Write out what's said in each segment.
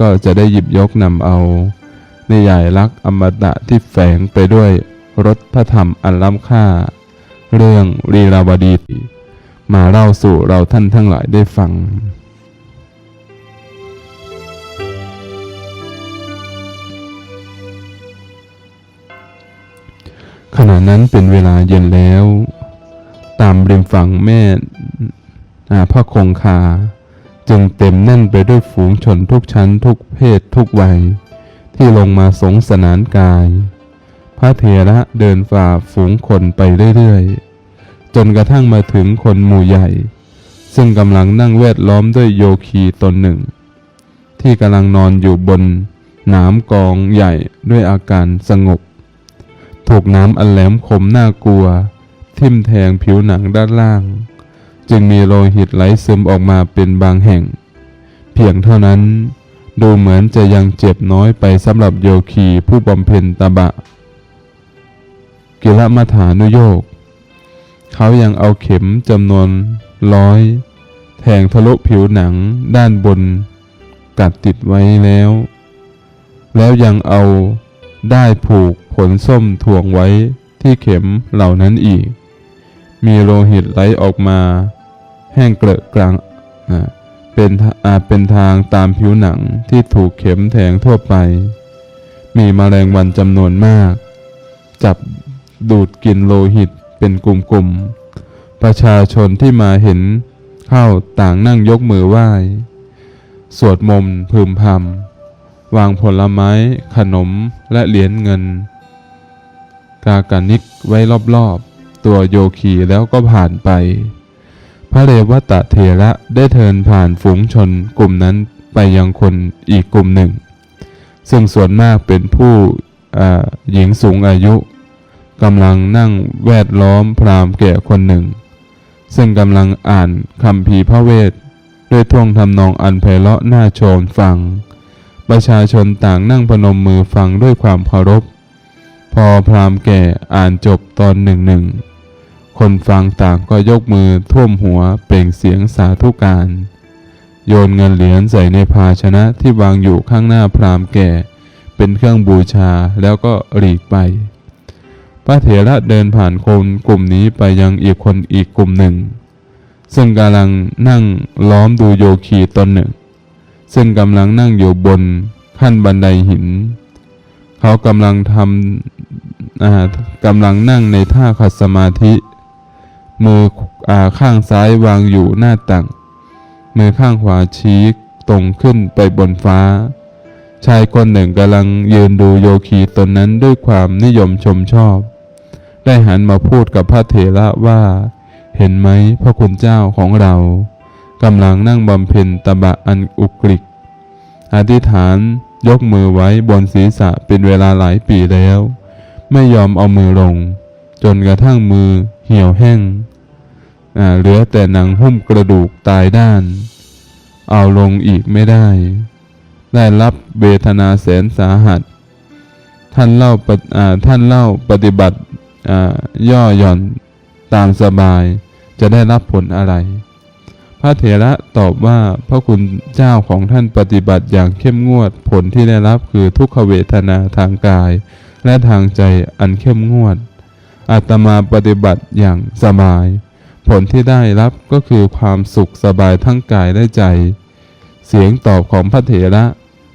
ก็จะได้หยิบยกนำเอาในใหญ่รักอมตะที่แฝงไปด้วยรสพระธรรมอันล้ำค่า เรื่องลีลาวดี มาเล่าสู่เราท่านทั้งหลายได้ฟังขณะนั้นเป็นเวลาเย็นแล้ว ตามริมฝั่งแม่อ่าพระคงคา จึงเต็มแน่นไปด้วยฝูงชนทุกชั้นทุกเพศทุกวัย ที่ลงมาสงสนานกาย พระเถระเดินฝ่าฝูงคนไปเรื่อยๆ จนกระทั่งมาถึงคนหมู่ใหญ่ ซึ่งกำลังนั่งแวดล้อมด้วยโยคีตนหนึ่ง ที่กำลังนอนอยู่บนหนามกองใหญ่ด้วยอาการสงบ ถูกน้ำอันแหลมคมน่ากลัว ทิ่มแทงผิวหนังด้านล่าง จึงมีโลหิตไหลซึมออกมาเป็นบางแห่ง เพียงเท่านั้น ดูเหมือนจะยังเจ็บน้อยไปสำหรับโยคีผู้บำเพ็ญตบะ กิลมัฐานุโยก เขายังเอาเข็มจำนวนร้อย แทงทะลุผิวหนังด้านบน กัดติดไว้แล้ว แล้วยังเอาได้ผูกผลส้มถ่วงไว้ที่เข็มเหล่านั้นอีก มีโลหิตไหลออกมา แห้งเกลอะกลางเป็นอาจเป็นทางตามผิวหนังที่ถูกเข็มแทงทั่วไป มีมแมลงวันจำนวนมาก จับดูดกินโลหิตเป็นกลุ่มๆ ประชาชนที่มาเห็นเข้าต่างนั่งยกมือไหว้ สวดมนต์พึมพำวางผลไม้ ขนมและเหรียญเงิน กากานิกไว้รอบๆ ตัวโยคีแล้วก็ผ่านไป พระเรวตะเทระได้เทินผ่านฝูงชนกลุ่มนั้นไปยังคนอีกกลุ่มหนึ่ง ซึ่งส่วนมากเป็นผู้หญิงสูงอายุกำลังนั่งแวดล้อมพราหมณ์แก่คนหนึ่ง ซึ่งกำลังอ่านคำพีพระเวท ด้วยท่วงทำนองอันไพเราะน่าชมฟัง ประชาชนต่างนั่งพนมมือฟังด้วยความเคารพ พอพราหมณ์แก่อ่านจบตอนหนึ่งหนึ่ง คนฟังต่างก็ยกมือท่วมหัวเปล่งเสียงสาธุการ โยนเงินเหรียญใส่ในภาชนะที่วางอยู่ข้างหน้าพราหมณ์แก่ เป็นเครื่องบูชาแล้วก็หลีกไป พระเถระเดินผ่านคนกลุ่มนี้ไปยังอีกคนอีกกลุ่มหนึ่ง ซึ่งกำลังนั่งล้อมดูโยคีตนหนึ่ง ซึ่งกำลังนั่งอยู่บนขั้นบันไดหิน เขากำลังทำกำลังนั่งในท่าขัดสมาธิ มืออข้างซ้ายวางอยู่หน้าตัก มือข้างขวาชี้ตรงขึ้นไปบนฟ้า ชายคนหนึ่งกำลังยืนดูโยคีตนนั้นด้วยความนิยมชมชอบ ได้หันมาพูดกับพระเถระว่า เห็นไหมพระคุณเจ้าของเรากำลังนั่งบำเพ็ญตบะอันอุกฤษอธิษฐานยกมือไว้บนศีรษะเป็นเวลาหลายปีแล้ว ไม่ยอมเอามือลง จนกระทั่งมือเหี่ยวแห้ง เหลือแต่หนังหุ้มกระดูกตายด้าน เอาลงอีกไม่ได้ ได้รับเวทนาแสนสาหัส ท่านเล่าปฏิอ่าท่านเล่าปฏิบัติย่อหย่อนตามสบาย จะได้รับผลอะไร พระเถระตอบว่าพระคุณเจ้าของท่านปฏิบัติอย่างเข้มงวดผลที่ได้รับคือทุกขเวทนาทางกาย และทางใจอันเข้มงวดอาตมาปฏิบัติอย่างสบาย ผลที่ได้รับก็คือความสุขสบายทั้งกายและใจ เสียงตอบของพระเถระ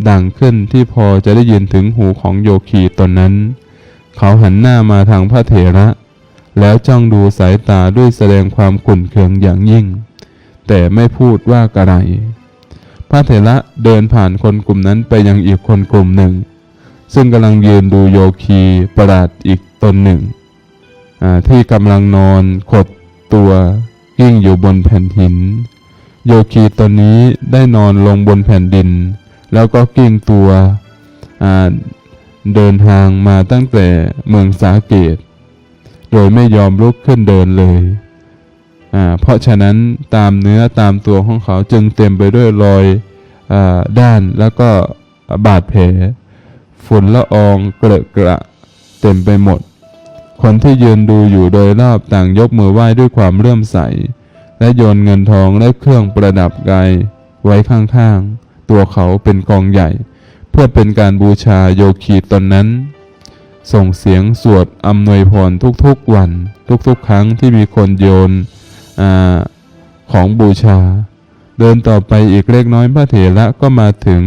ดังขึ้นที่พอจะได้ยินถึงหูของโยคีตนนั้น เขาหันหน้ามาทางพระเถระ แล้วจ้องดูสายตาด้วยแสดงความขุ่นเคืองอย่างยิ่ง แต่ไม่พูดว่ากระไร พระเถระเดินผ่านคนกลุ่มนั้นไปยังอีกคนกลุ่มหนึ่ง ซึ่งกำลังยืนดูโยคีประหลาดอีกตนหนึ่ง ที่กำลังนอนขด ตัวกิ้งอยู่บนแผ่นหิน โยคีตนนี้ได้นอนลงบนแผ่นดิน แล้วก็กิ้งตัวเดินทางมาตั้งแต่เมืองสาเกต โดยไม่ยอมลุกขึ้นเดินเลย เพราะฉะนั้นตามเนื้อตามตัวของเขาจึงเต็มไปด้วยรอยอด้านแล้วก็บาดแผลฝุ่นละอองเกลอะกระเต็มไปหมด คนที่ยืนดูอยู่โดยรอบต่างยกมือไหว้ด้วยความเลื่อมใส และโยนเงินทองและเครื่องประดับกายไว้ข้างๆ ตัวเขาเป็นกองใหญ่ เพื่อเป็นการบูชาโยคีตนนั้น ส่งเสียงสวดอำนวยพรทุกๆวัน ทุกๆ ครั้งที่มีคนโยนอของบูชา เดินต่อไปอีกเล็กน้อยพระเถระก็มาถึง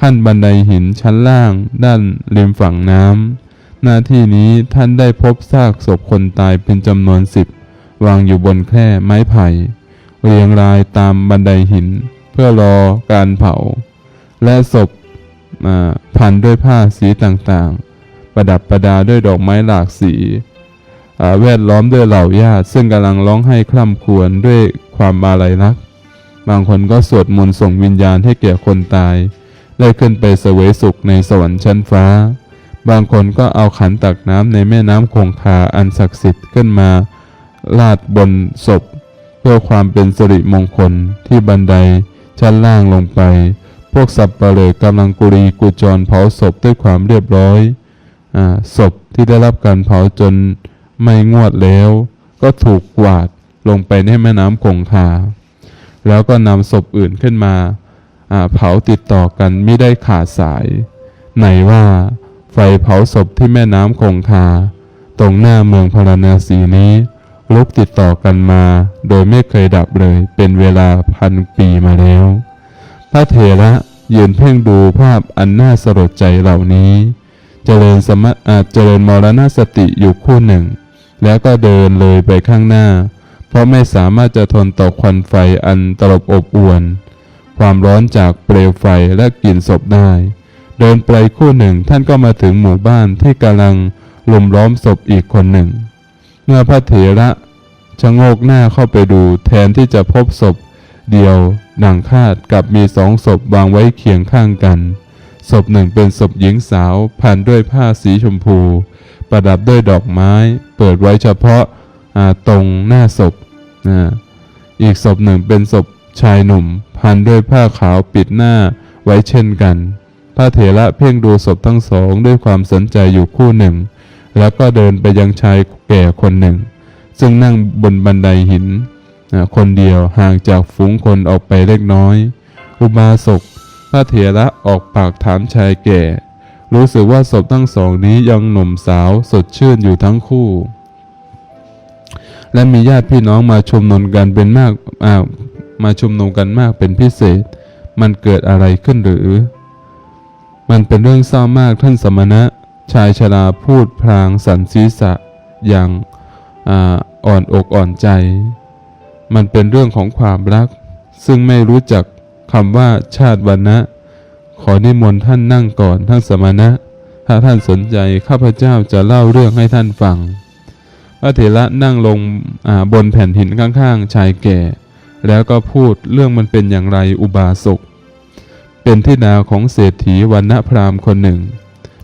ขั้นบันไดหินชั้นล่างด้านริมฝั่งน้ำ หน้าที่นี้ท่านได้พบซากศพคนตายเป็นจำนวนสิบวางอยู่บนแคร่ไม้ไผ่ เรียงรายตามบันไดหิน เพื่อรอการเผา และศพอ่าพันด้วยผ้าสีต่างๆ ประดับประดาด้วยดอกไม้หลากสีแวดล้อมด้วยเหล่าญาติซึ่งกำลังร้องไห้คร่ำครวญด้วยความอาลัยรัก บางคนก็สวดมนต์ส่งวิญญาณให้แก่คนตาย ได้ขึ้นไปเสวยสุขในสวรรค์ชั้นฟ้า บางคนก็เอาขันตักน้ำในแม่น้ำคงคาอันศักดิ์สิทธิ์ขึ้นมา ลาดบนศพ เพื่อความเป็นสิริมงคลที่บันไดชั้นล่างลงไป พวกสับปะเลอกำลังกุรีกุจรเผาศพด้วยความเรียบร้อยอศพที่ได้รับการเผาจนไม่งวดแล้ว ก็ถูกกวาดลงไปในแม่น้ำคงคา แล้วก็นำศพอื่นขึ้นมาอ่าเผาติดต่อกันไม่ได้ขาดสาย ไหนว่า ไฟเผาศพที่แม่น้ำคงคา ตรงหน้าเมืองพาราณสีนี้ลุกติดต่อกันมา โดยไม่เคยดับเลย เป็นเวลาพันปีมาแล้ว พระเถระยืนเพ่งดูภาพอันน่าสลดใจเหล่านี้ เจริญสมะอาเจริญมรณสติอยู่คู่หนึ่ง แล้วก็เดินเลยไปข้างหน้า เพราะไม่สามารถจะทนต่อควันไฟอันตลบอบอวน ความร้อนจากเปลวไฟและกลิ่นศพได้ เดินไปคู่หนึ่งท่านก็มาถึงหมู่บ้านที่กำลังลุมล้อมศพอีกคนหนึ่ง เมื่อพระเถระชะโงกหน้าเข้าไปดูแทนที่จะพบศพเดียวดังคาดกับมีสองศพวางไว้เคียงข้างกัน ศพหนึ่งเป็นศพหญิงสาวพันด้วยผ้าสีชมพู ประดับด้วยดอกไม้ เปิดไว้เฉพาะาตรงหน้าศพนะอีกศพหนึ่งเป็นศพชายหนุ่ม พันด้วยผ้าขาวปิดหน้าไว้เช่นกัน พระเถระเพ่งดูศพทั้งสองด้วยความสนใจอยู่คู่หนึ่ง แล้วก็เดินไปยังชายแก่คนหนึ่ง ซึ่งนั่งบนบันไดหิน คนเดียวห่างจากฝูงคนออกไปเล็กน้อย อุบาสกพระเถระออกปากถามชายแก่ รู้สึกว่าศพทั้งสองนี้ยังหนุ่มสาวสดชื่นอยู่ทั้งคู่ และมีญาติพี่น้องมาชุมนุมกันเป็นมากามาชุมนุมกันมากเป็นพิเศษ มันเกิดอะไรขึ้นหรือ มันเป็นเรื่องเศร้ามากท่านสมณะ ชายชราพูดพลางสันศีษะอย่างอ่อนอกอ่อนใจ มันเป็นเรื่องของความรัก ซึ่งไม่รู้จักคำว่าชาติวันนะ ขอนิมนต์ท่านนั่งก่อนท่านสมณะ ถ้าท่านสนใจข้าพเจ้าจะเล่าเรื่องให้ท่านฟังพระเถระนั่งลงบนแผ่นหินข้างๆ ชายแก่ แล้วก็พูดเรื่องมันเป็นอย่างไรอุบาสก เป็นที่นาของเศรษฐีวันณพราหมณ์คนหนึ่ง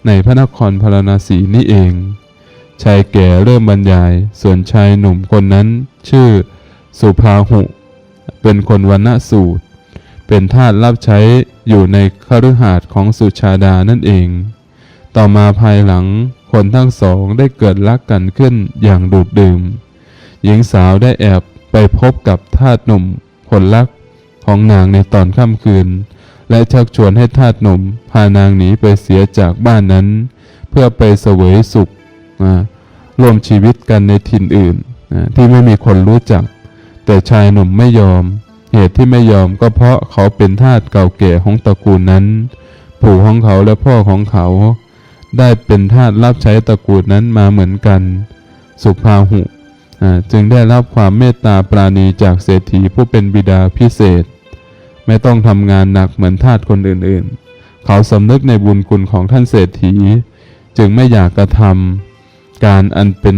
ในพระนครพาราณสีนี่เอง ชายแก่เริ่มบรรยาย ส่วนชายหนุ่มคนนั้น ชื่อ สุภาหุ เป็นคนวันณสูตร เป็นทาสรับใช้อยู่ในคฤหาสน์ของสุชาดานั่นเอง ต่อมาภายหลังคนทั้งสองได้เกิดรักกันขึ้นอย่างดูดดื่ม หญิงสาวได้แอบไปพบกับทาสหนุ่มคนรักของนางในตอนค่ำคืน และชักชวนให้ทาสหนุ่มพานางหนีไปเสียจากบ้านนั้น เพื่อไปเสวยสุขร่วมชีวิตกันในถิ่นอื่นที่ไม่มีคนรู้จัก แต่ชายหนุ่มไม่ยอม เหตุที่ไม่ยอมก็เพราะเขาเป็นทาสเก่าแก่ของตระกูลนั้น ปู่ของเขาและพ่อของเขา ได้เป็นทาสรับใช้ตระกูลนั้นมาเหมือนกัน สุภาหุจึงได้รับความเมตตาปราณีจากเศรษฐีผู้เป็นบิดาพิเศษ ไม่ต้องทำงานหนักเหมือนทาสคนอื่นๆ เขาสำนึกในบุญคุณของท่านเศรษฐี จึงไม่อยากกระทำการอันเป็น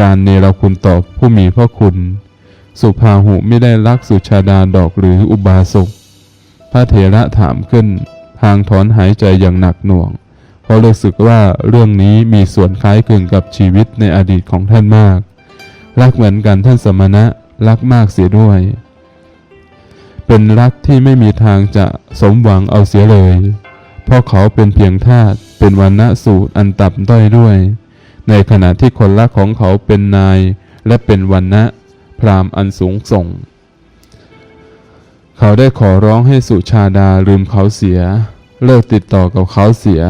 การเนรคุณต่อผู้มีพระคุณ สุภาหุไม่ได้รักสุชาดาดอกหรืออุบาสกพระเถระถามขึ้นพางถอนหายใจอย่างหนักหน่วง เพราะรู้สึกว่าเรื่องนี้มีส่วนคล้ายคลึงกับชีวิตในอดีตของท่านมาก รักเหมือนกันท่านสมณะรักมากเสียด้วย เป็นรักที่ไม่มีทางจะสมหวังเอาเสียเลย เพราะเขาเป็นเพียงทาสเป็นวันณะสูตรอันต่ำต้อยด้วย ในขณะที่คนรักของเขาเป็นนาย และเป็นวันณะพราหมณ์อันสูงส่ง เขาได้ขอร้องให้สุชาดาลืมเขาเสีย เลิกติดต่อกับเขาเสีย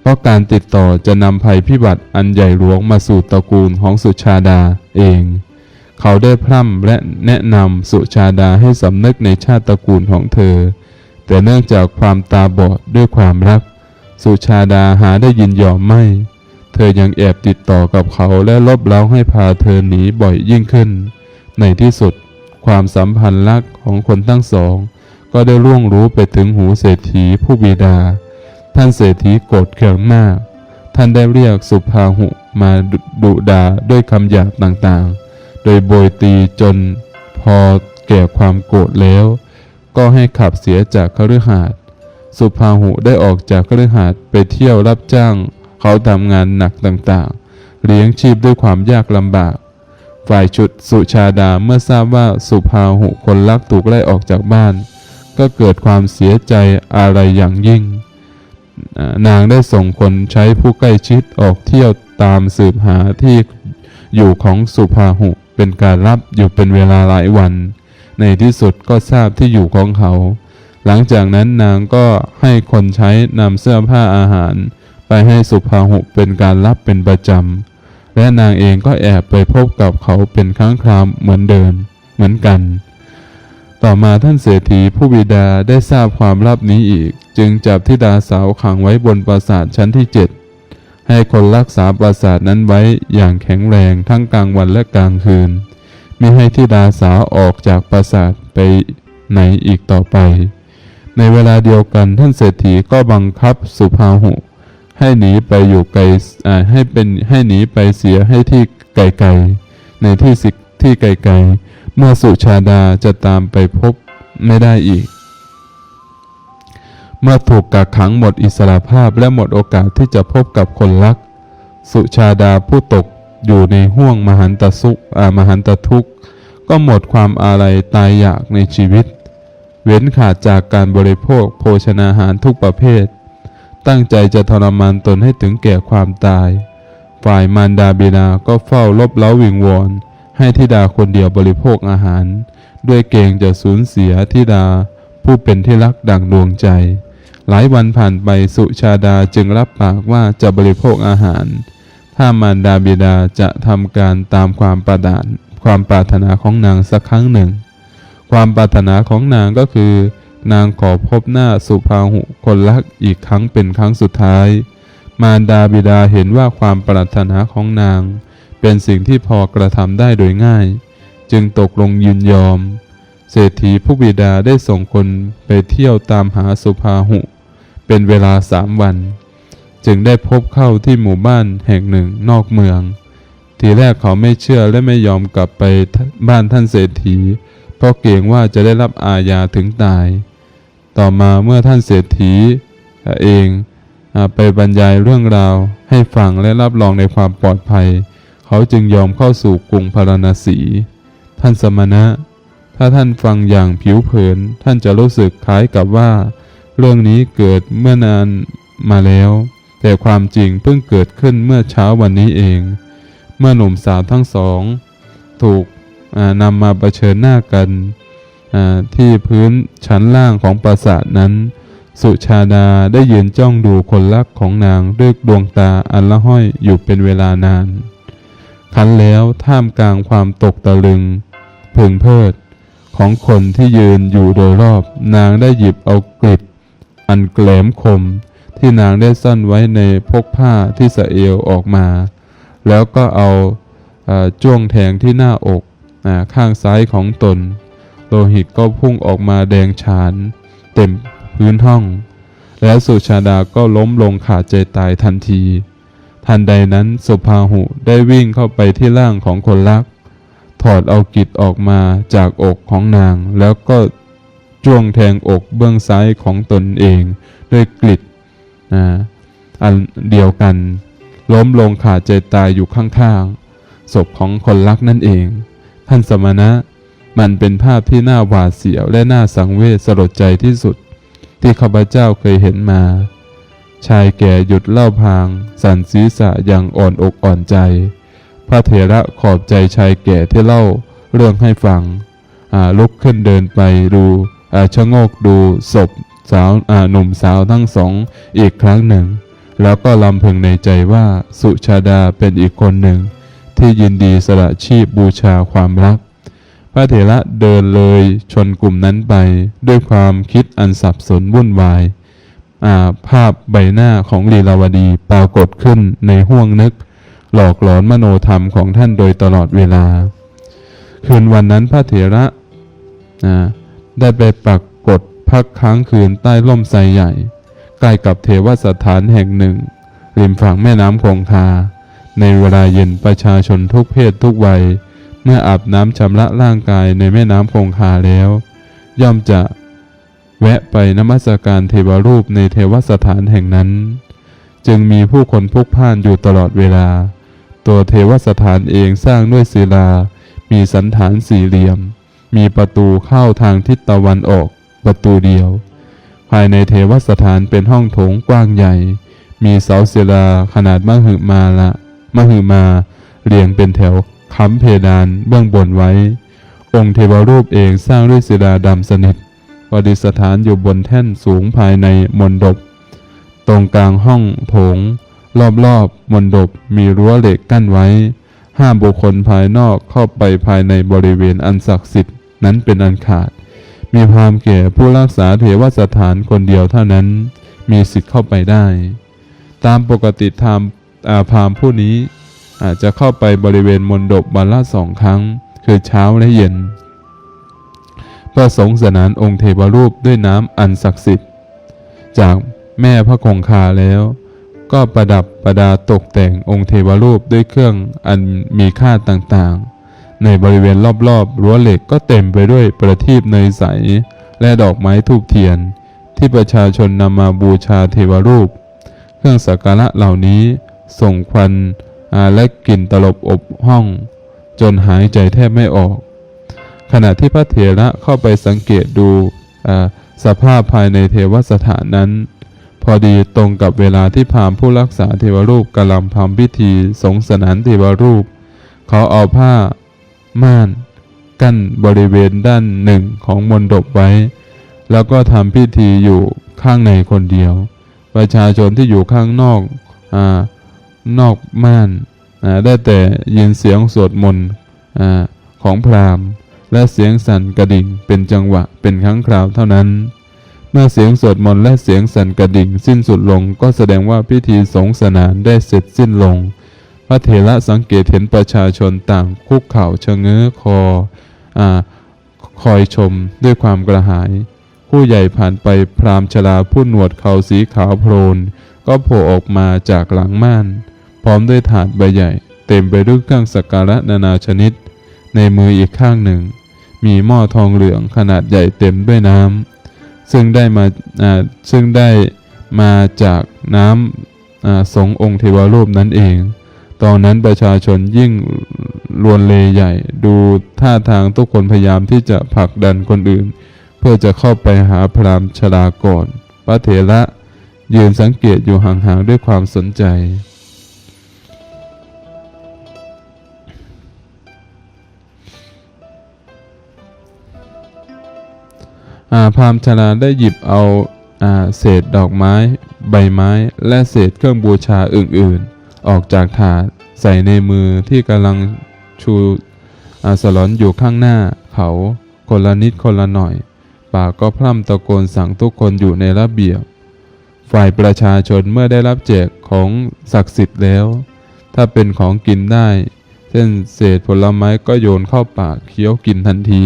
เพราะการติดต่อจะนำภัยพิบัติอันใหญ่หลวงมาสู่ตระกูลของสุชาดาเอง เขาได้พร่ำและแนะนำสุชาดาให้สำนึกในชาติตระกูลของเธอ แต่เนื่องจากความตาบอดด้วยความรัก สุชาดาหาได้ยินยอมไม่ เธอยังแอบติดต่อกับเขาและลบเล้าให้พาเธอหนีบ่อยยิ่งขึ้น ในที่สุด ความสัมพันธ์รักของคนทั้งสอง ก็ได้ล่วงรู้ไปถึงหูเศรษฐีผู้บิดา ท่านเศรษฐีโกรธเคืองมาก ท่านได้เรียกสุภาหุมาดุดุดาด้วยคำหยาบต่างๆ โดยโบยตีจนพอแก่ความโกรธแล้ว ก็ให้ขับเสียจากคฤหาสน์สุภาหุได้ออกจากคฤหาสน์ไปเที่ยวรับจ้าง เขาทำงานหนักต่างๆ เลี้ยงชีพด้วยความยากลำบาก ฝ่ายชุดสุชาดาเมื่อทราบว่าสุภาหุคนรักถูกไล่ออกจากบ้าน ก็เกิดความเสียใจอะไรอย่างยิ่ง นางได้ส่งคนใช้ผู้ใกล้ชิดออกเที่ยวตามสืบหาที่อยู่ของสุภาหุ เป็นการรับอยู่เป็นเวลาหลายวัน ในที่สุดก็ทราบที่อยู่ของเขา หลังจากนั้นนางก็ให้คนใช้นำเสื้อผ้าอาหาร ไปให้สุภาหุเป็นการรับเป็นประจำ และนางเองก็แอบไปพบกับเขาเป็นครั้งคราวเหมือนเดิมเหมือนกัน ต่อมาท่านเศรษฐีผู้บิดาได้ทราบความลับนี้อีก จึงจับธิดาสาวขังไว้บนปราสาทชั้นที่เจ็ด ให้คนรักษาปราสาทนั้นไว้อย่างแข็งแรงทั้งกลางวันและกลางคืน ไม่ให้ธิดาสาวออกจากปราสาทไปไหนอีกต่อไป ในเวลาเดียวกันท่านเศรษฐีก็บังคับสุภาหุ ให้หนีไปอยู่ไกลให้เป็นให้หนีไปเสียให้ที่ไกลๆในที่สิที่ไกลๆเมื่อสุชาดาจะตามไปพบไม่ได้อีก เมื่อถูกกักขังหมดอิสระภาพและหมดโอกาสที่จะพบกับคนรัก สุชาดาผู้ตกอยู่ในห่วงมหันตสุขอามหันตทุกข์ ก็หมดความอาลัยตายอยากในชีวิต เว้นขาดจากการบริโภคโภชนาหารทุกประเภท ตั้งใจจะทรมานตนให้ถึงแก่ความตาย ฝ่ายมารดาบิดาก็เฝ้าลบเล้าวิงวอนให้ธิดาคนเดียวบริโภคอาหาร ด้วยเกรงจะสูญเสียธิดาผู้เป็นที่รักดั่งดวงใจ หลายวันผ่านไปสุชาดาจึงรับปากว่าจะบริโภคอาหาร ถ้ามารดาบิดาจะทำการตามความประดานความปรารถนาของนางสักครั้งหนึ่ง ความปรารถนาของนางก็คือ นางขอพบหน้าสุภาหุคนรักอีกครั้งเป็นครั้งสุดท้าย มารดาบิดาเห็นว่าความปรารถนาของนาง เป็นสิ่งที่พอกระทำได้โดยง่าย จึงตกลงยินยอม เศรษฐีผู้บิดาได้ส่งคนไปเที่ยวตามหาสุภาหุ เป็นเวลาสามวัน จึงได้พบเข้าที่หมู่บ้านแห่งหนึ่งนอกเมือง ทีแรกเขาไม่เชื่อและไม่ยอมกลับไปบ้านท่านเศรษฐี เพราะเกรงว่าจะได้รับอาญาถึงตาย ต่อมาเมื่อท่านเศรษฐีเองไปบรรยายเรื่องราวให้ฟังและรับรองในความปลอดภัย เขาจึงยอมเข้าสู่กรุงพาราณสี ท่านสมณะ ถ้าท่านฟังอย่างผิวเผิน ท่านจะรู้สึกคล้ายกับว่า เรื่องนี้เกิดเมื่อนานมาแล้ว แต่ความจริงเพิ่งเกิดขึ้นเมื่อเช้าวันนี้เอง เมื่อหนุ่มสาวทั้งสอง ถูกนำมาเชิญหน้ากันที่พื้นชั้นล่างของปราสาทนั้น สุชาดาได้ยืนจ้องดูคนรักของนางด้วยดวงตาอันละห้อยอยู่เป็นเวลานานคันแล้วท่ามกลางความตกตะลึง พึงเพิด ของคนที่ยืนอยู่โดยรอบ นางได้หยิบเอากลิดอันแหลมคม ที่นางได้ซ่อนไว้ในพกผ้าที่สะเอวออกมา แล้วก็เอาจ้วงแทงที่หน้าอกอข้างซ้ายของตน โลหิตก็พุ่งออกมาแดงฉาน เต็มพื้นห้อง แล้วสุชาดาก็ล้มลงขาดใจตายทันที ทันใดนั้นสุภาหุได้วิ่งเข้าไปที่ร่างของคนรัก ถอดเอากิจออกมาจากอกของนาง แล้วก็จ้วงแทงอกเบื้องซ้ายของตนเอง ด้วยกลิดอ่าอันเดียวกัน ล้มลงขาดใจตายอยู่ข้างๆศพของคนรักนั่นเอง ท่านสมณะมันเป็นภาพที่น่าหวาดเสียวและน่าสังเวชสลดใจที่สุด ที่ข้าพเจ้าเคยเห็นมา ชายแก่หยุดเล่าพาง สั่นศีรษะอย่างอ่อนอกอ่อนใจ ระเถระขอบใจชายแก่ที่เล่าเรื่องให้ฟังลุกขึ้นเดินไปดูชะโงกดูศพสาวหนุ่มสาวทั้งสองอีกครั้งหนึ่ง แล้วก็ลำพึงในใจว่าสุชาดาเป็นอีกคนหนึ่ง ที่ยินดีสละชีพบูชาความรัก พระเถระเดินเลยชนกลุ่มนั้นไป ด้วยความคิดอันสับสนวุ่นวายาภาพใบหน้าของลีลาวดีปรากฏขึ้นในห้วงนึก หลอกหลอนมโนธรรมของท่านโดยตลอดเวลา คืนวันนั้นพระเถระอ่าได้ไปปรากฏพักค้างคืนใต้ร่มไทรใหญ่ ใกล้กับเทวสถานแห่งหนึ่ง ริมฝั่งแม่น้ำคงคา ในเวลาเย็นประชาชนทุกเพศทุกวัย เมื่ออาบน้ำชำระร่างกายในแม่น้ำคงคาแล้ว ย่อมจะแวะไปนมัสการเทวรูปในเทวสถานแห่งนั้น จึงมีผู้คนพลุกพล่านอยู่ตลอดเวลา ตัวเทวสถานเองสร้างด้วยศิลา มีสันฐานสี่เหลี่ยม มีประตูเข้าทางทิศตะวันออก ประตูเดียว ภายในเทวสถานเป็นห้องโถงกว้างใหญ่ มีเสาศิลาขนาดมหึมาละมหึมาเรียงเป็นแถวค้ำเพดานเบื้องบนไว้ องค์เทวรูปเองสร้างด้วยศิลาดำสนิทประดิษฐานอยู่บนแท่นสูงภายในมณฑปตรงกลางห้องโถง รอบๆมณฑปมีรั้วเหล็กกั้นไว้ ห้ามบุคคลภายนอกเข้าไปภายในบริเวณอันศักดิ์สิทธิ์นั้นเป็นอันขาด มีพรามแก่ผู้รักษาเทวสถานคนเดียวเท่านั้น มีสิทธิ์เข้าไปได้ ตามปกติธรรมอาพรามผู้นี้ อาจจะเข้าไปบริเวณมณฑปวันละสองครั้ง คือเช้าและเย็นเพื่อสงสนานองค์เทวรูปด้วยน้ำอันศักดิ์สิทธิ์ จากแม่พระคงคาแล้ว ก็ประดับประดาตกแต่งองค์เทวรูปด้วยเครื่องอันมีค่าต่างๆ ในบริเวณรอบๆ รั้วเหล็กก็เต็มไปด้วยประทีปเนยใส และดอกไม้ทูบเทียน ที่ประชาชนนำมาบูชาเทวรูป เครื่องสักการะเหล่านี้ส่งควันและกลิ่นตลบอบห้อง จนหายใจแทบไม่ออก ขณะที่พระเถระเข้าไปสังเกตดูสภาพภายในเทวสถานนั้น พอดีตรงกับเวลาที่พราหมณ์ผู้รักษาเทวรูปกำลังทำพิธีสงสนานเทวรูป เขาเอาผ้า ม่าน กั้นบริเวณด้านหนึ่งของมณฑปไว้ แล้วก็ทำพิธีอยู่ข้างในคนเดียว ประชาชนที่อยู่ข้างนอกอานอกม่านได้แต่ยินเสียงสวดมนต์ของพราหมณ์ และเสียงสั่นกระดิ่งเป็นจังหวะเป็นครั้งคราวเท่านั้น เมื่อเสียงสวดมนต์และเสียงสั่นกระดิ่งสิ้นสุดลงก็แสดงว่าพิธีสงสนานได้เสร็จสิ้นลง พระเถระสังเกตเห็นประชาชนต่างคุกเข่าชะเง้อคออาคอยชมด้วยความกระหาย ผู้ใหญ่ผ่านไปพราหมชราผู้หนวดเขาสีขาวโพลน ก็โผล่ออกมาจากหลังม่าน พร้อมด้วยถาดใบใหญ่ เต็มไปด้วยเครื่องสักการะนานาชนิด ในมืออีกข้างหนึ่ง มีหม้อทองเหลืองขนาดใหญ่เต็มด้วยน้ำ ซึ่งได้มาซึ่งได้มาจากน้ำอ่าสงองค์เทวรูปนั้นเอง ตอนนั้นประชาชนยิ่งลวนเลใหญ่ ดูท่าทางทุกคนพยายามที่จะผลักดันคนอื่น เพื่อจะเข้าไปหาพรามชราก่อนพระเถระยืนสังเกตอยู่ห่างๆด้วยความสนใจ พราหมณ์ชราได้หยิบเอาอาเศษดอกไม้ ใบไม้ และเศษเครื่องบูชาอื่นๆ ออกจากถาดใส่ในมือที่กำลังชูสลอนอยู่ข้างหน้าเขาคนละนิดคนละหน่อย ปากก็พร่ำตะโกนสั่งทุกคนอยู่ในระเบียบ ฝ่ายประชาชนเมื่อได้รับแจกของศักดิ์สิทธิ์แล้ว ถ้าเป็นของกินได้ เช่นเศษผลไม้ก็โยนเข้าปากเคี้ยวกินทันที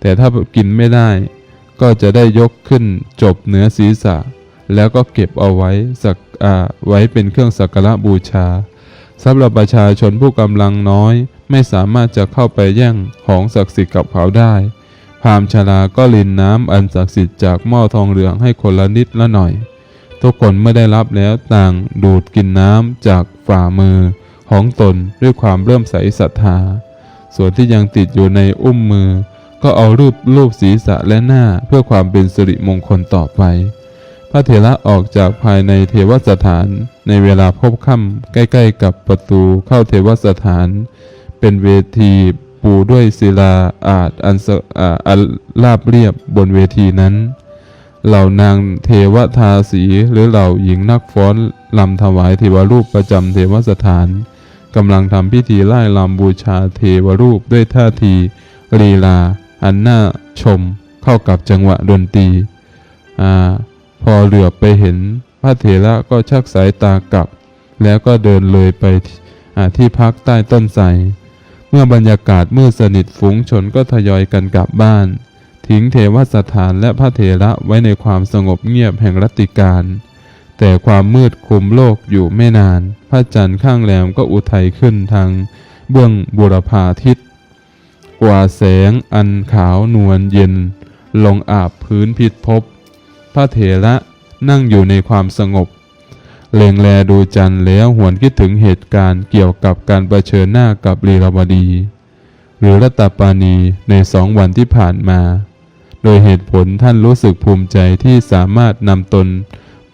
แต่ถ้ากินไม่ได้ ก็จะได้ยกขึ้นจบเหนือศีรษะ แล้วก็เก็บเอาไว้สักอาไว้เป็นเครื่องสักการะบูชาสำหรับประชาชนผู้กำลังน้อย ไม่สามารถจะเข้าไปแย่งของศักดิ์สิทธิ์กับเขาได้พามชราก็ลินน้ำอันศักดิ์สิทธิ์จากหม้อทองเหลืองให้คนละนิดละหน่อย ทุกคนเมื่อได้รับแล้วต่างดูดกินน้ำจากฝ่ามือของตนด้วยความเริ่มใสศรัทธา ส่วนที่ยังติดอยู่ในอุ้มมือ ก็เอารูปรูปศีรษะและหน้าเพื่อความเป็นสิริมงคลต่อไป พระเถระออกจากภายในเทวสถาน ในเวลาพบค่ำใกล้ๆกับประตูเข้าเทวสถาน เป็นเวทีปูด้วยศิลาอาจอันอันราบเรียบบนเวทีนั้น เหล่านางเทวทาสีหรือเหล่าหญิงนักฟ้อนลำถวายเทวรูปประจำเทวสถานกำลังทำพิธีไล่ลำบูชาเทวรูปด้วยท่าทีลีลา อันน่าชมเข้ากับจังหวะดนตรีอพอเหลือบไปเห็นพระเถระก็ชักสายตากลับ แล้วก็เดินเลยไปที่พักใต้ต้นไทรเมื่อบรรยากาศมืดสนิทฝูงชนก็ทยอยกันกลับบ้าน ทิ้งเทวสถานและพระเถระไว้ในความสงบเงียบแห่งรัติการแต่ความมืดคุมโลกอยู่ไม่นาน พระจันทร์ข้างแรมก็อุทัยขึ้นทางเบื้องบุรพาทิศ กว่าแสงอันขาวนวลเย็น ลงอาบพื้นพิษภพพระเถระนั่งอยู่ในความสงบ เล็งแลดูจันทร์แล้วหวนคิดถึงเหตุการณ์เกี่ยวกับการประชิญหน้ากับลีลาวดี หรือรัตตปานีในสองวันที่ผ่านมา โดยเหตุผลท่านรู้สึกภูมิใจที่สามารถนำตน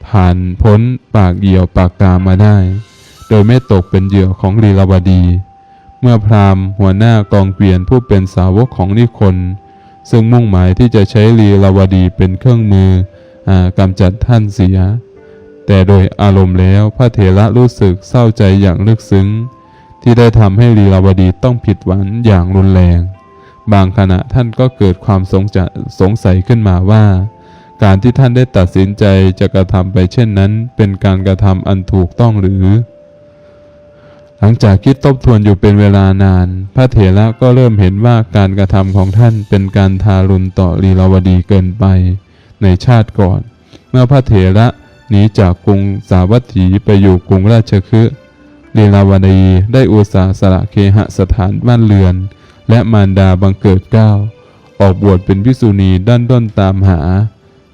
ผ่านพ้นปากเหยี่ยวปากกามาได้ โดยไม่ตกเป็นเหยื่อของลีลาวดี เมื่อพราหมณ์หัวหน้ากองเกวียนผู้เป็นสาวกของนิคน ซึ่งมุ่งหมายที่จะใช้ลีลาวดีเป็นเครื่องมืออากำจัดท่านเสีย แต่โดยอารมณ์แล้วพระเถระรู้สึกเศร้าใจอย่างลึกซึ้ง ที่ได้ทำให้ลีลาวดีต้องผิดหวังอย่างรุนแรง บางขณะท่านก็เกิดความสงสงสัยขึ้นมาว่า การที่ท่านได้ตัดสินใจจะกระทำไปเช่นนั้น เป็นการกระทำอันถูกต้องหรือ ลังจากคิดทบทวนอยู่เป็นเวลานาน พระเถระก็เริ่มเห็นว่าการกระทำของท่านเป็นการทารุณต่อลีลาวดีเกินไป ในชาติก่อน เมื่อพระเถระหนีจากกรุงสาวัตถีไปอยู่กรุงราชคฤห์ลีลาวดีได้อุตสาห์สละเคหสถานบ้านเรือน และมารดาบังเกิดเก้าออกบวชเป็นพิกษุณีด้านด้นตามหา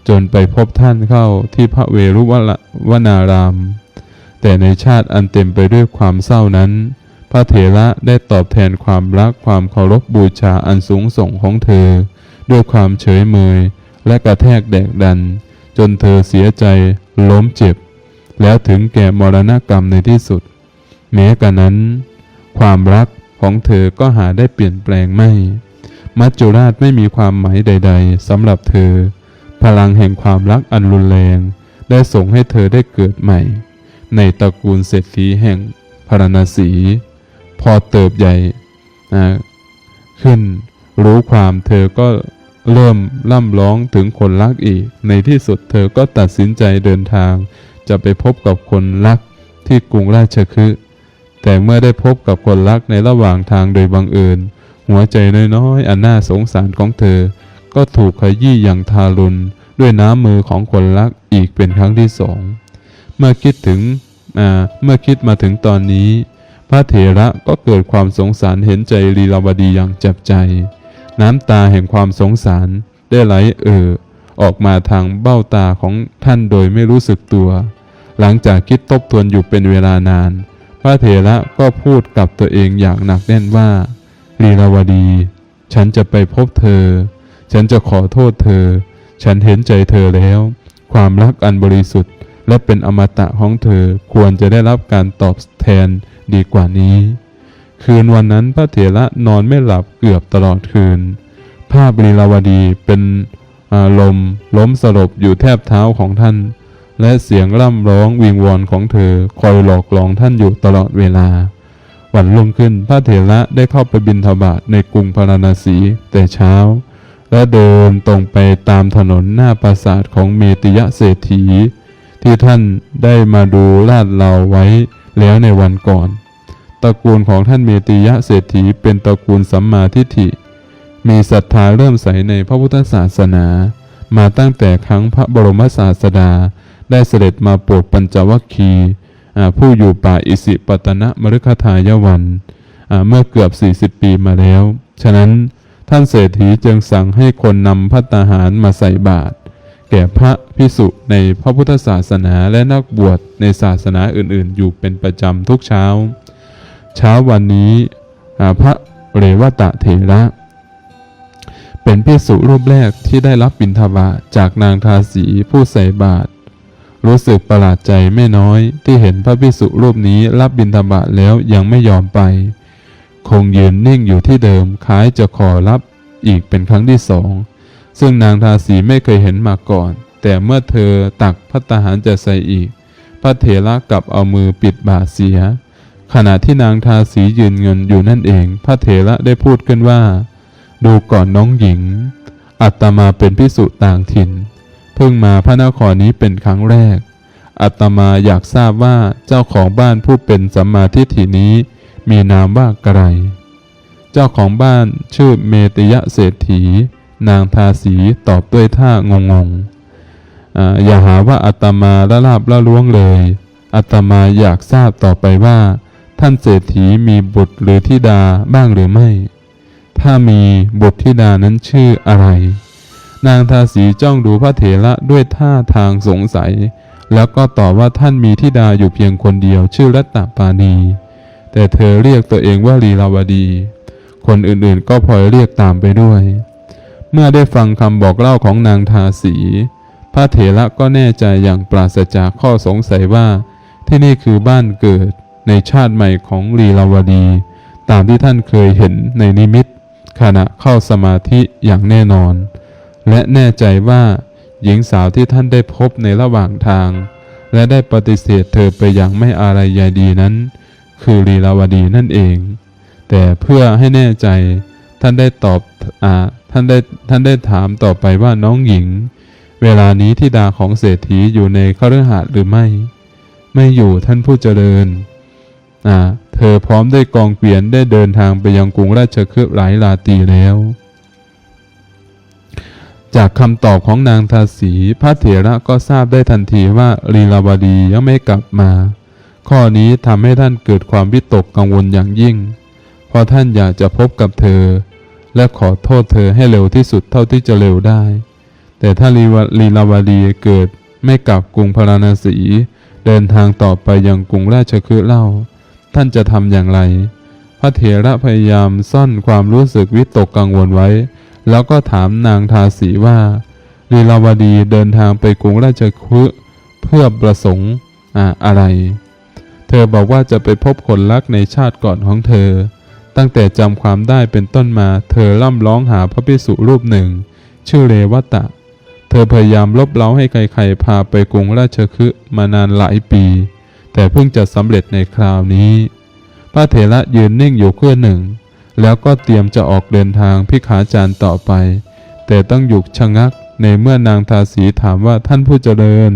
จนไปพบท่านเข้าที่พระเวรุวะวนาราม แต่ในชาติอันเต็มไปด้วยความเศร้านั้น พระเถระได้ตอบแทนความรักความเคารพบูชาอันสูงส่งของเธอ ด้วยความเฉยเมย และกระแทกแดกดัน จนเธอเสียใจล้มเจ็บ แล้วถึงแก่มรณกรรมในที่สุด แม้กระนั้น ความรักของเธอก็หาได้เปลี่ยนแปลงไม่ มัจจุราชไม่มีความหมายใด ๆสำหรับเธอ พลังแห่งความรักอันรุนแรง ได้ส่งให้เธอได้เกิดใหม่ ในตระกูลเศรษฐีแห่งพารณสี พอเติบใหญ่ขึ้นรู้ความเธอก็เริ่มล่ำร้องถึงคนรักอีก ในที่สุดเธอก็ตัดสินใจเดินทาง จะไปพบกับคนรักที่กรุงราชคฤห์แต่เมื่อได้พบกับคนรักในระหว่างทางโดยบังเอิญ หัวใจน้อยๆ อันน่าสงสารของเธอ ก็ถูกขยี้อย่างทารุณด้วยน้ำมือของคนรักอีกเป็นครั้งที่สอง เมื่อคิดถึงอ่าเมื่อคิดมาถึงตอนนี้ พระเถระก็เกิดความสงสารเห็นใจลีลาวดีอย่างจับใจ น้ำตาแห่งความสงสารได้ไหลเอ่อออกมาทางเบ้าตาของท่านโดยไม่รู้สึกตัว หลังจากคิดทบทวนอยู่เป็นเวลานาน พระเถระก็พูดกับตัวเองอย่างหนักแน่นว่าลีลาวดี ฉันจะไปพบเธอ ฉันจะขอโทษเธอ ฉันเห็นใจเธอแล้ว ความรักอันบริสุทธิ์ และเป็นอมตะของเธอควรจะได้รับการตอบแทนดีกว่านี้ คืนวันนั้นพระเถระนอนไม่หลับเกือบตลอดคืน ภาพลีลาวดีเป็นอารมล้มสลบอยู่แทบเท้าของท่าน และเสียงร่ำร้องวิงวอนของเธอคอยหลอกหลอกท่านอยู่ตลอดเวลา วันรุ่งขึ้นพระเถระได้เข้าไปบิณฑบาตในกรุงพาราณสีแต่เช้า และเดินตรงไปตามถนนหน้าปราสาทของเมติยะเศรษฐี ที่ท่านได้มาดูลาดเราไว้แล้วในวันก่อน ตระกูลของท่านเมติยะเศรษฐีเป็นตระกูลสัมมาทิฏฐิ มีศรัทธาเริ่มใสในพระพุทธศาสนา มาตั้งแต่ครั้งพระบรมศาสดา ได้เสด็จมาโปรดปัญจวัคคีย์ผู้อยู่ป่าอิสิปตนะมฤคทายวันเมื่อเกือบ 40 ปีมาแล้ว ฉะนั้นท่านเศรษฐีจึงสั่งให้คนนำพัตตาหารมาใส่บาตร แก่พระพิสุในพระพุทธศาสนาและนักบวชในศาสนาอื่นๆ อยู่เป็นประจำทุกเช้า เช้าวันนี้พระเรวตะเถระ เป็นพิสุรูปแรกที่ได้รับบิณฑบาตจากนางทาสีผู้ใส่บาตรรู้สึกประหลาดใจไม่น้อยที่เห็นพระพิสุรูปนี้รับบิณฑบาตแล้วยังไม่ยอมไป คงยืนนิ่งอยู่ที่เดิมคล้ายจะขอรับอีกเป็นครั้งที่สอง ซึ่งนางทาสีไม่เคยเห็นมาก่อน แต่เมื่อเธอตักพัตตาหารจะใส่อีก พระเถระกลับเอามือปิดบาเสีย ขณะที่นางทาสียืนเงินอยู่นั่นเอง พระเถระได้พูดขึ้นว่า ดูก่อนน้องหญิง อัตมาเป็นพิสุต่างถิ่น เพิ่งมาพระนครนี้เป็นครั้งแรก อัตมาอยากทราบว่าเจ้าของบ้านผู้เป็นสัมมาทิฏฐินี้มีนามว่าไกรเจ้าของบ้านชื่อเมติยะเศรษฐี นางทาสีตอบด้วยท่างงงๆอย่าหาว่าอัตมาละลาบละล้วงเลยอัตมาอยากทราบต่อไปว่า ท่านเศรษฐีมีบุตรหรือธิดาบ้างหรือไม่ ถ้ามีบุตรธิดานั้นชื่ออะไร นางทาสีจ้องดูพระเถระด้วยท่าทางสงสัย แล้วก็ตอบว่าท่านมีธิดาอยู่เพียงคนเดียวชื่อรัตตปานี แต่เธอเรียกตัวเองว่าลีลาวดี คนอื่นๆก็พลอยเรียกตามไปด้วย เมื่อได้ฟังคำบอกเล่าของนางทาสี พระเถระก็แน่ใจอย่างปราศจากข้อสงสัยว่า ที่นี่คือบ้านเกิดในชาติใหม่ของลีลาวดี ตามที่ท่านเคยเห็นในนิมิต ขณะเข้าสมาธิอย่างแน่นอน และแน่ใจว่าหญิงสาวที่ท่านได้พบในระหว่างทาง และได้ปฏิเสธเธอไปอย่างไม่อะไรใยดีนั้น คือลีลาวดีนั่นเอง แต่เพื่อให้แน่ใจท่านได้ตอบอ่า ท่านได้ท่านได้ถามต่อไปว่าน้องหญิง เวลานี้ที่ดาของเศรษฐีอยู่ในคฤหาสน์หรือไม่ ไม่อยู่ท่านผู้เจริญอ่าเธอพร้อมได้กองเกวียนได้เดินทางไปยังกรุงราชคฤห์หลายราตีแล้ว จากคำตอบของนางทาสีพระเถระก็ทราบได้ทันทีว่าลีลาวดียังไม่กลับมา ข้อนี้ทำให้ท่านเกิดความวิตกกังวลอย่างยิ่ง เพราะท่านอยากจะพบกับเธอ และขอโทษเธอให้เร็วที่สุดเท่าที่จะเร็วได้ แต่ถ้าลีวลีลาวดีเกิดไม่กลับกรุงพาราณสี เดินทางต่อไปยังกรุงราชคฤห์เล่า ท่านจะทำอย่างไร พระเถระพยายามซ่อนความรู้สึกวิตกกังวลไว้ แล้วก็ถามนางทาสีว่าลีลาวดีเดินทางไปกรุงราชคฤห์เพื่อประสงค์อ่าอะไร เธอบอกว่าจะไปพบคนรักในชาติก่อนของเธอ ตั้งแต่จำความได้เป็นต้นมา เธอล่ำร้องหาพระภิกษุรูปหนึ่ง ชื่อเรวตะ เธอพยายามลบเล้าให้ใครๆ พาไปกรุงราชคฤห์มานานหลายปี แต่เพิ่งจะสำเร็จในคราวนี้พระเถระยืนนิ่งอยู่เครื่อหนึ่ง แล้วก็เตรียมจะออกเดินทางพิขาจารย์ต่อไป แต่ต้องหยุดชะงักในเมื่อนางทาสีถามว่าท่านผู้เจริญ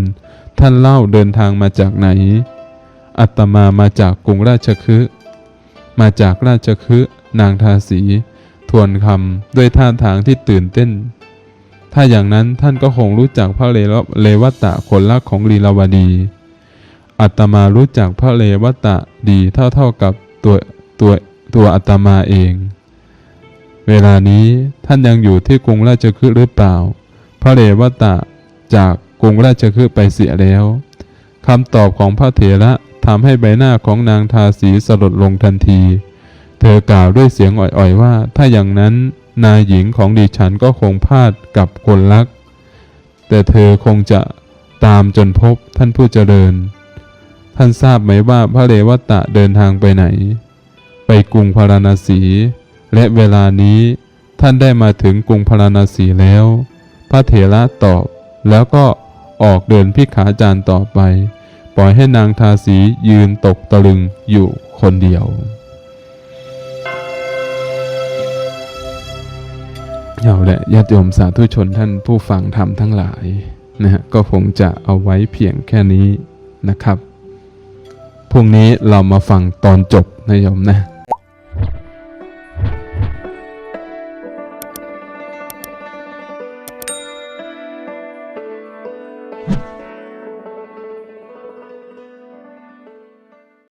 ท่านเล่าเดินทางมาจากไหน อัตมามาจากกรุงราชคฤห์ มาจากราชคฤห์นางทาสี ทวนคำด้วยท่าทางที่ตื่นเต้น ถ้าอย่างนั้นท่านก็คงรู้จักพระเลวเลวตะคนรักของลีลาวดี อัตมารู้จักพระเลวตะดีเท่าเท่ากับตัวตัวตัวอัตมาเอง เวลานี้ท่านยังอยู่ที่กรุงราชคฤห์หรือเปล่า พระเลวตะจากกรุงราชคฤห์ไปเสียแล้วคำตอบของพระเถระ ทำให้ใบหน้าของนางทาสีสลดลงทันที เธอกล่าวด้วยเสียงอ่อยๆว่า ถ้าอย่างนั้นนายหญิงของดิฉันก็คงพลาดกับคนรัก แต่เธอคงจะตามจนพบท่านผู้เจริญ ท่านทราบไหมว่าพระเรวตะเดินทางไปไหน ไปกรุงพาราณสี และเวลานี้ท่านได้มาถึงกรุงพาราณสีแล้ว พระเถระตอบแล้วก็ออกเดินพิขาจารย์ต่อไป ปล่อยให้นางทาสียืนตกตะลึงอยู่คนเดียวเอาละญาติโยมสาธุชนท่านผู้ฟังธรรมทั้งหลายนะฮะก็คงจะเอาไว้เพียงแค่นี้นะครับพรุ่งนี้เรามาฟังตอนจบนะโยมนะ